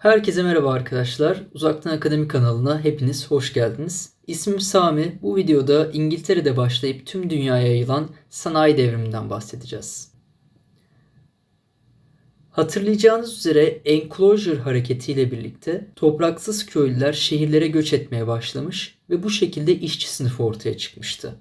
Herkese merhaba arkadaşlar. Uzaktan Akademi kanalına hepiniz hoş geldiniz. İsmim Sami. Bu videoda İngiltere'de başlayıp tüm dünyaya yayılan sanayi devriminden bahsedeceğiz. Hatırlayacağınız üzere Enclosure hareketiyle birlikte topraksız köylüler şehirlere göç etmeye başlamış ve bu şekilde işçi sınıfı ortaya çıkmıştı.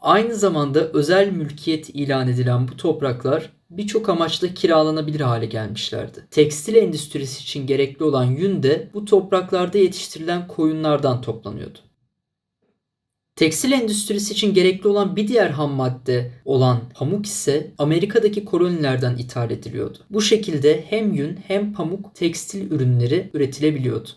Aynı zamanda özel mülkiyet ilan edilen bu topraklar birçok amaçla kiralanabilir hale gelmişlerdi. Tekstil endüstrisi için gerekli olan yün de bu topraklarda yetiştirilen koyunlardan toplanıyordu. Tekstil endüstrisi için gerekli olan bir diğer ham madde olan pamuk ise Amerika'daki kolonilerden ithal ediliyordu. Bu şekilde hem yün hem pamuk tekstil ürünleri üretilebiliyordu.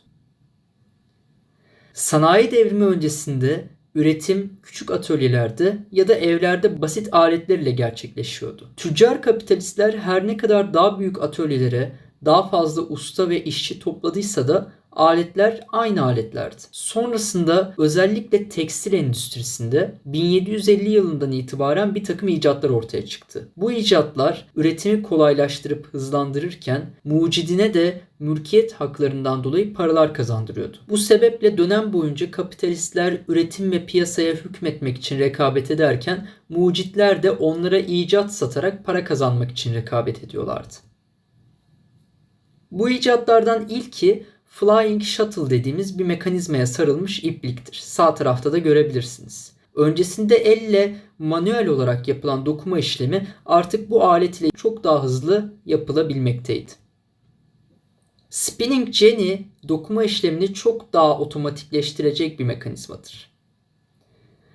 Sanayi devrimi öncesinde üretim küçük atölyelerde ya da evlerde basit aletlerle gerçekleşiyordu. Tüccar kapitalistler her ne kadar daha büyük atölyelere daha fazla usta ve işçi topladıysa da aletler aynı aletlerdi. Sonrasında özellikle tekstil endüstrisinde 1750 yılından itibaren bir takım icatlar ortaya çıktı. Bu icatlar üretimi kolaylaştırıp hızlandırırken mucidine de mülkiyet haklarından dolayı paralar kazandırıyordu. Bu sebeple dönem boyunca kapitalistler üretim ve piyasaya hükmetmek için rekabet ederken mucitler de onlara icat satarak para kazanmak için rekabet ediyorlardı. Bu icatlardan ilki Flying Shuttle dediğimiz bir mekanizmaya sarılmış ipliktir. Sağ tarafta da görebilirsiniz. Öncesinde elle manuel olarak yapılan dokuma işlemi artık bu alet ile çok daha hızlı yapılabilmekteydi. Spinning Jenny dokuma işlemini çok daha otomatikleştirecek bir mekanizmadır.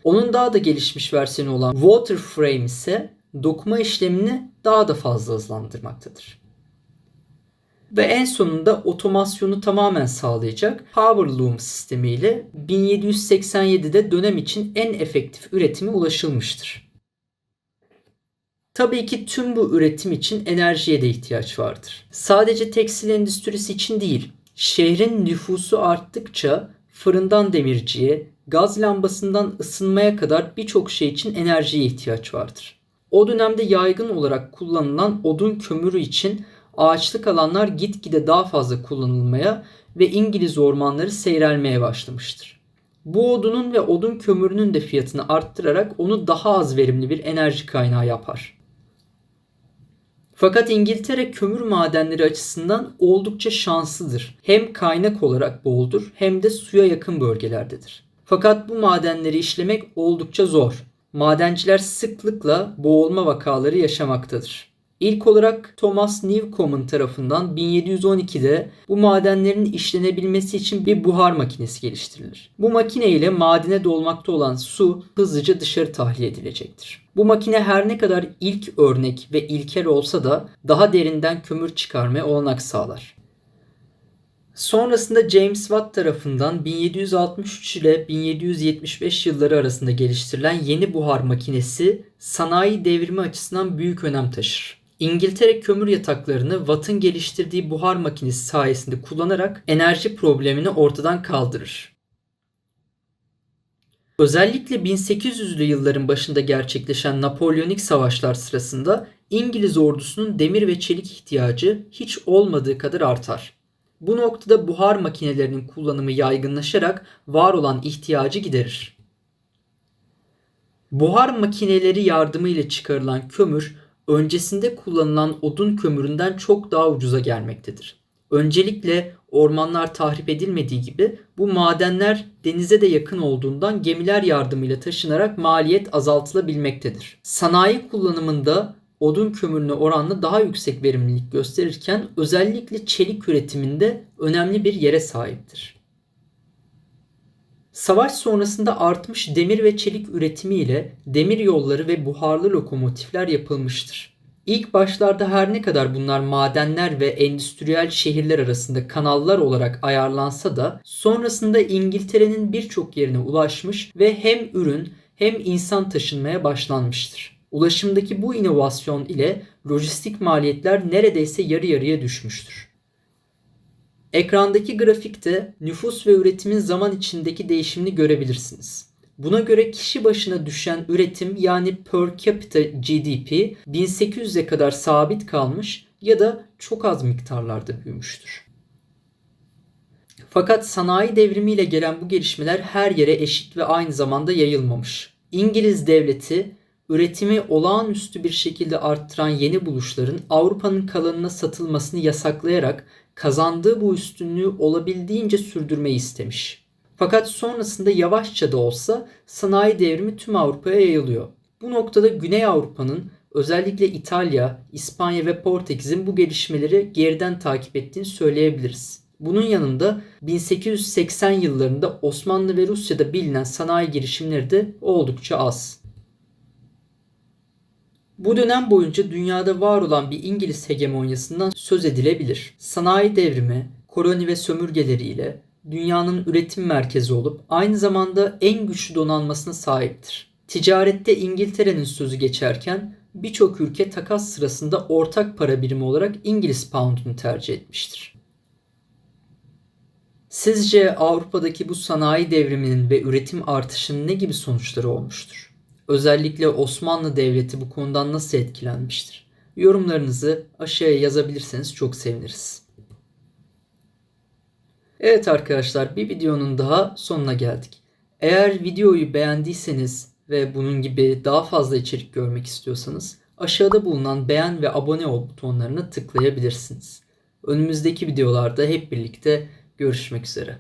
Onun daha da gelişmiş versiyonu olan Waterframe ise dokuma işlemini daha da fazla hızlandırmaktadır ve en sonunda otomasyonu tamamen sağlayacak Power Loom sistemiyle 1787'de dönem için en efektif üretime ulaşılmıştır. Tabii ki tüm bu üretim için enerjiye de ihtiyaç vardır. Sadece tekstil endüstrisi için değil, şehrin nüfusu arttıkça fırından demirciye, gaz lambasından ısınmaya kadar birçok şey için enerjiye ihtiyaç vardır. O dönemde yaygın olarak kullanılan odun kömürü için ağaçlık alanlar gitgide daha fazla kullanılmaya ve İngiliz ormanları seyrelmeye başlamıştır. Bu odunun ve odun kömürünün de fiyatını arttırarak onu daha az verimli bir enerji kaynağı yapar. Fakat İngiltere kömür madenleri açısından oldukça şanslıdır. Hem kaynak olarak boldur hem de suya yakın bölgelerdedir. Fakat bu madenleri işlemek oldukça zor. Madenciler sıklıkla boğulma vakaları yaşamaktadır. İlk olarak Thomas Newcomen tarafından 1712'de bu madenlerin işlenebilmesi için bir buhar makinesi geliştirilir. Bu makine ile madene dolmakta olan su hızlıca dışarı tahliye edilecektir. Bu makine her ne kadar ilk örnek ve ilkel olsa da daha derinden kömür çıkarmaya olanak sağlar. Sonrasında James Watt tarafından 1763 ile 1775 yılları arasında geliştirilen yeni buhar makinesi sanayi devrimi açısından büyük önem taşır. İngiltere kömür yataklarını Watt'ın geliştirdiği buhar makinesi sayesinde kullanarak enerji problemini ortadan kaldırır. Özellikle 1800'lü yılların başında gerçekleşen Napolyonik savaşlar sırasında İngiliz ordusunun demir ve çelik ihtiyacı hiç olmadığı kadar artar. Bu noktada buhar makinelerinin kullanımı yaygınlaşarak var olan ihtiyacı giderir. Buhar makineleri yardımıyla çıkarılan kömür öncesinde kullanılan odun kömüründen çok daha ucuza gelmektedir. Öncelikle ormanlar tahrip edilmediği gibi bu madenler denize de yakın olduğundan gemiler yardımıyla taşınarak maliyet azaltılabilmektedir. Sanayi kullanımında odun kömürüne oranla daha yüksek verimlilik gösterirken özellikle çelik üretiminde önemli bir yere sahiptir. Savaş sonrasında artmış demir ve çelik üretimi ile demir yolları ve buharlı lokomotifler yapılmıştır. İlk başlarda her ne kadar bunlar madenler ve endüstriyel şehirler arasında kanallar olarak ayarlansa da sonrasında İngiltere'nin birçok yerine ulaşmış ve hem ürün hem insan taşınmaya başlanmıştır. Ulaşımdaki bu inovasyon ile lojistik maliyetler neredeyse yarı yarıya düşmüştür. Ekrandaki grafikte nüfus ve üretimin zaman içindeki değişimini görebilirsiniz. Buna göre kişi başına düşen üretim yani per capita GDP 1800'e kadar sabit kalmış ya da çok az miktarlarda büyümüştür. Fakat sanayi devrimiyle gelen bu gelişmeler her yere eşit ve aynı zamanda yayılmamış. İngiliz devleti üretimi olağanüstü bir şekilde arttıran yeni buluşların Avrupa'nın kalanına satılmasını yasaklayarak kazandığı bu üstünlüğü olabildiğince sürdürmeyi istemiş. Fakat sonrasında yavaşça da olsa sanayi devrimi tüm Avrupa'ya yayılıyor. Bu noktada Güney Avrupa'nın özellikle İtalya, İspanya ve Portekiz'in bu gelişmeleri geriden takip ettiğini söyleyebiliriz. Bunun yanında 1880 yıllarında Osmanlı ve Rusya'da bilinen sanayi girişimleri de oldukça az. Bu dönem boyunca dünyada var olan bir İngiliz hegemonyasından söz edilebilir. Sanayi devrimi, koloni ve sömürgeleriyle dünyanın üretim merkezi olup aynı zamanda en güçlü donanmasına sahiptir. Ticarette İngiltere'nin sözü geçerken birçok ülke takas sırasında ortak para birimi olarak İngiliz pound'unu tercih etmiştir. Sizce Avrupa'daki bu sanayi devriminin ve üretim artışının ne gibi sonuçları olmuştur? Özellikle Osmanlı Devleti bu konudan nasıl etkilenmiştir? Yorumlarınızı aşağıya yazabilirseniz çok seviniriz. Evet arkadaşlar bir videonun daha sonuna geldik. Eğer videoyu beğendiyseniz ve bunun gibi daha fazla içerik görmek istiyorsanız aşağıda bulunan beğen ve abone ol butonlarına tıklayabilirsiniz. Önümüzdeki videolarda hep birlikte görüşmek üzere.